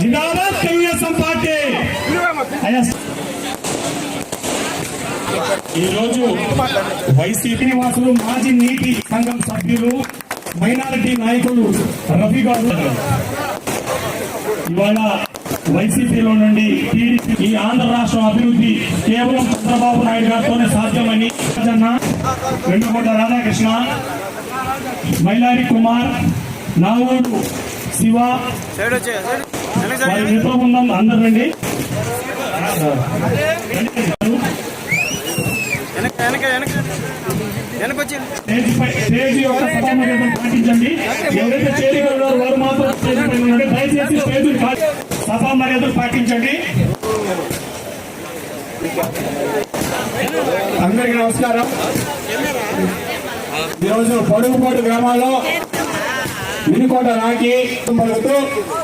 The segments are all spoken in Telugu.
జిందాబాద్ తెలుగుదేశం పార్టీ. ఈరోజు వైసీపీ నివాసులు మాజీ నీటి సంఘం సభ్యులు మైనారిటీ నాయకులు రవి గారు. ఇవాళ వైసీపీలో నుండి ఈ ఆంధ్ర రాష్ట్రం అభివృద్ధి కేవలం చంద్రబాబు నాయుడు గారితోనే సాధ్యమని వెండుకొండ రాధాకృష్ణ మైలారి కుమార్ నావోడు శివ. సైడ్ వచ్చే వారి అందరు రండి. వెనక వెనక వెనక వెనక స్టేజ్ యొక్క పాటించండి. ఎవరైతే చేరిక వారు మాత్రం స్టేజ్ పైన ఉండండి. దయచేసి స్టేజ్ సభా మర్యాదలు పాటించండి. అందరికీ నమస్కారం. ఈరోజు పొడుగుపాటు గ్రామాల్లో వినుకోట రాకి పలుకుతూ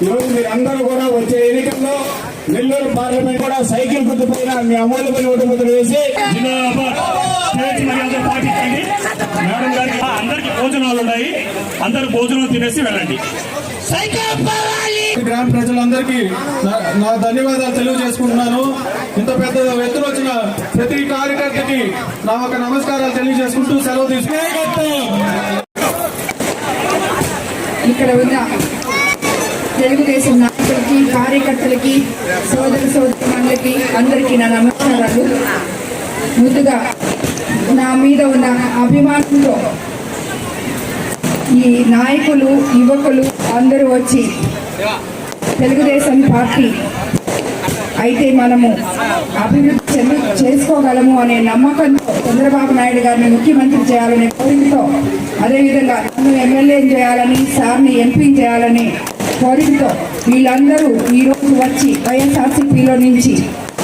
ఈరోజు మీరందరూ కూడా వచ్చే ఎన్నికల్లో నెల్లూరు పార్లమెంట్ కూడా సైకిల్ గుర్తు పైన మీ అమూల్యమైన ఓటు ముద్ర వేసి పాటించండి. మేడం గారికి అందరికి భోజనాలు ఉన్నాయి. అందరు భోజనం తినేసి వెళ్ళండి. గ్రామ ప్రజలందరికీ నా- ధన్యవాదాలు తెలియజేసుకుంటున్నాను. ఇంత పెద్ద ఎత్తున వచ్చిన ప్రతి కార్యకర్తకి నా ఒక నమస్కారాలు తెలియజేసుకుంటూ సెలవు తీసుకుంటాను ఇక్కడ ఉన్న తెలుగుదేశం నాయకులకి కార్యకర్తలకి సోదర సోదరులకి అందరికీ నా నమస్కారాలు. ముందుగా నా మీద ఉన్న అభిమానంతో ఈ నాయకులు యువకులు అందరూ వచ్చి తెలుగుదేశం పార్టీ అయితే మనము అభివృద్ధి చెంది చేసుకోగలము అనే నమ్మకంతో చంద్రబాబు నాయుడు గారిని ముఖ్యమంత్రి చేయాలనే కోరికతో అదేవిధంగా నన్ను ఎమ్మెల్యే చేయాలని సార్ని ఎంపీ చేయాలని కోరికతో వీళ్ళందరూ ఈరోజు వచ్చి వైఎస్ఆర్సీపీలో నుంచి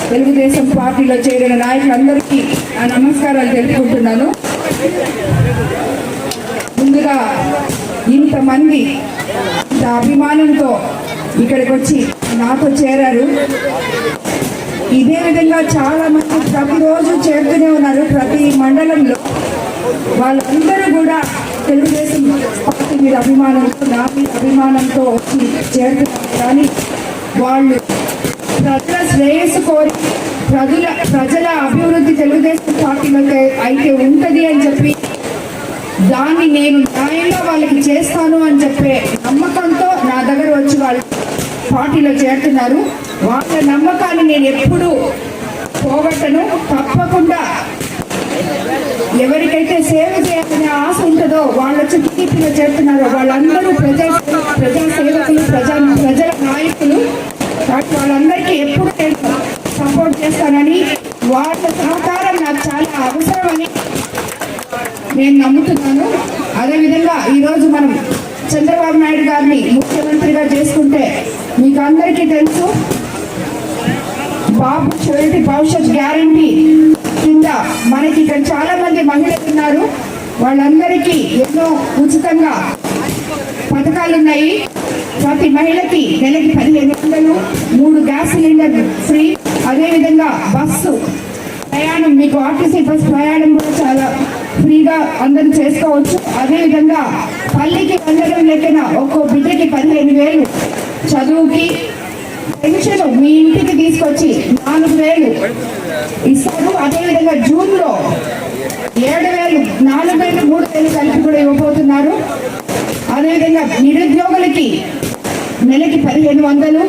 తెలుగుదేశం పార్టీలో చేరిన నాయకులందరికీ నా నమస్కారాలు తెలుపుకుంటున్నాను. ముందుగా ఇంతమంది ఇంత అభిమానంతో ఇక్కడికి వచ్చి నాతో చేరారు. ఇదే విధంగా చాలా మంది ప్రతిరోజు చేరుతూనే ఉన్నారు ప్రతి మండలంలో. వాళ్ళందరూ కూడా తెలుగుదేశం పార్టీ మీద అభిమానంతో నా మీద అభిమానంతో వచ్చి చేరుతున్నారు. కానీ వాళ్ళు ప్రజల శ్రేయస్సు కోరి ప్రజల ప్రజల అభివృద్ధి తెలుగుదేశం పార్టీలో అయితే ఉంటుంది అని చెప్పి దాన్ని నేను న్యాయంగా వాళ్ళకి చేస్తాను అని చెప్పే నమ్మకంతో నా దగ్గర వచ్చి వాళ్ళు పార్టీలో చేరుతున్నారు. వాళ్ళ నమ్మకాన్ని నేను ఎప్పుడూ పోగొట్టను. తప్పకుండా ఎవరికైతే సేవ చేయాలనే ఆశ ఉంటుందో వాళ్ళ వచ్చి టీడీపీలో చేరుతున్నారో వాళ్ళందరూ ప్రజా ప్రజా సేవకులు ప్రజా ప్రజల నాయకులు. వాళ్ళందరికీ ఎప్పుడు నేను సపోర్ట్ చేస్తానని వాళ్ళ సహకారం నాకు చాలా అవసరమని నేను నమ్ముతున్నాను. అదేవిధంగా ఈరోజు మనం చంద్రబాబు నాయుడు గారిని ముఖ్యమంత్రిగా చేసుకుంటే మీకు అందరికీ తెలుసు బాబు షూరిటీ భవిష్యత్ గ్యారంటీ కింద మనకి ఇక్కడ చాలా మంది మహిళలు ఉన్నారు. వాళ్ళందరికీ ఎన్నో ఉచితంగా పథకాలు ఉన్నాయి. ప్రతి మహిళకి నెలకి పదిహేను వందలు మూడు గ్యాస్ సిలిండర్ ఫ్రీ. అదేవిధంగా బస్సు ప్రయాణం మీకు ఆర్టీసీ బస్ ప్రయాణం కూడా చాలా ఫ్రీగా అందరూ చేసుకోవచ్చు. అదేవిధంగా పల్లికి వందడం లెక్కన ఒక్కో బిడ్డకి పదిహేను వేలు చదువుకి పెన్షన్ మీ ఇంటికి తీసుకొచ్చి నాలుగు వేలు ఇస్తారు అదేవిధంగా జూన్లో ఏడు వేలు నాలుగు వేలు మూడు వేలు కలిపి కూడా ఇవ్వబోతున్నారు. అదేవిధంగా నిరుద్యోగులకి నెలకి పదిహేను వందలు.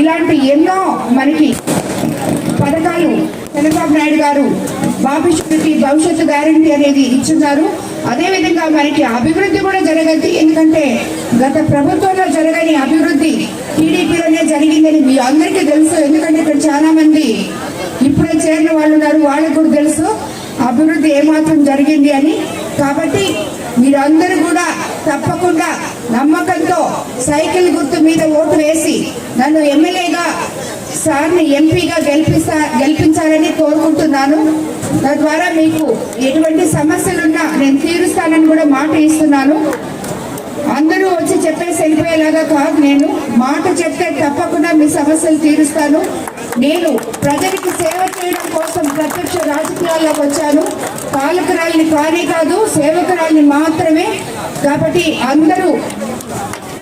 ఇలాంటి ఎన్నో మనకి గారు భవిష్యత్తుకి భవిష్యత్తు గ్యారంటీ అనేది ఇచ్చున్నారు. అదేవిధంగా మనకి అభివృద్ధి కూడా జరగద్ది. ఎందుకంటే గత ప్రభుత్వంలో జరగని అభివృద్ధి టీడీపీలోనే జరిగిందని మీ అందరికీ తెలుసు. ఎందుకంటే ఇక్కడ చాలా మంది ఇప్పుడే చేరిన వాళ్ళు ఉన్నారు. వాళ్ళకి కూడా తెలుసు అభివృద్ధి ఏమాత్రం జరిగింది అని. కాబట్టి మీరందరూ కూడా తప్పకుండా నమ్మకంతో సైకిల్ గుర్తు మీద ఓటు వేసి నన్ను ఎమ్మెల్యేగా సార్ని ఎంపీగా గెలిపిస్తా గెలిపించాలని కోరుకుంటున్నాను. తద్వారా మీకు ఎటువంటి సమస్యలున్నా నేను తీరుస్తానని కూడా మాట ఇస్తున్నాను. అందరూ వచ్చి చెప్పేసి వెళ్ళిపోయేలాగా కాదు నేను. మాట చెప్తే తప్పకుండా మీ సమస్యలు తీరుస్తాను. నేను ప్రజలకు సేవ చేయడం కోసం ప్రత్యక్ష రాజకీయాల్లోకి వచ్చాను. పాలకురాలిని కానీ కాదు సేవకురాలిని మాత్రమే. కాబట్టి అందరూ